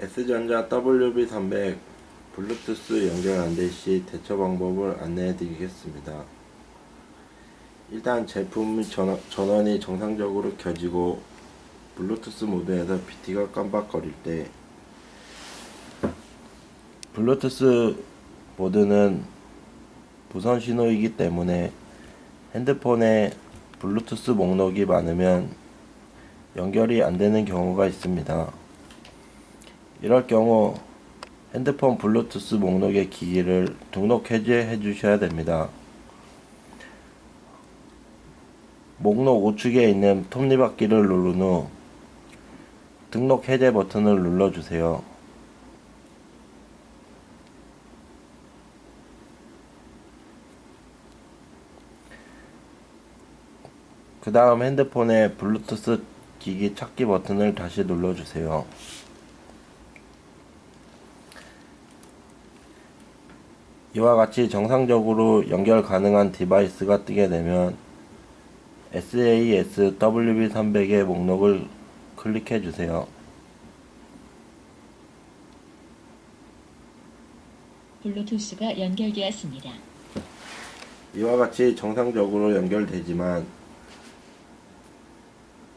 S전자 WB300 블루투스 연결 안될 시 대처 방법을 안내해 드리겠습니다. 일단 제품 및 전원, 전원 이 정상적으로 켜지고 블루투스 모드에서 BT가 깜빡거릴 때 블루투스 모드는 무선 신호이기 때문에 핸드폰에 블루투스 목록이 많으면 연결이 안 되는 경우가 있습니다. 이럴 경우 핸드폰 블루투스 목록의 기기를 등록 해제해 주셔야 됩니다. 목록 우측에 있는 톱니바퀴를 누른 후 등록 해제 버튼을 눌러주세요. 그 다음 핸드폰의 블루투스 기기 찾기 버튼을 다시 눌러주세요. 이와 같이 정상적으로 연결 가능한 디바이스가 뜨게 되면 SAS-WB300의 목록을 클릭해 주세요. 블루투스가 연결되었습니다. 이와 같이 정상적으로 연결되지만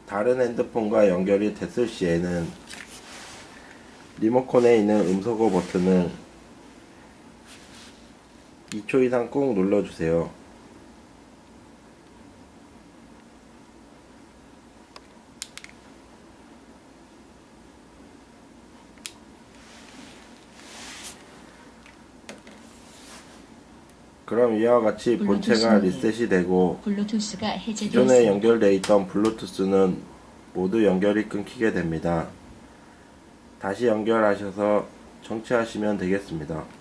다른 핸드폰과 연결이 됐을 시에는 리모컨에 있는 음소거 버튼을 2초 이상 꾹 눌러주세요. 그럼 이와 같이 본체가 리셋이 되고 기존에. 연결되어 있던 블루투스는 모두 연결이 끊기게 됩니다. 다시 연결하셔서 청취하시면 되겠습니다.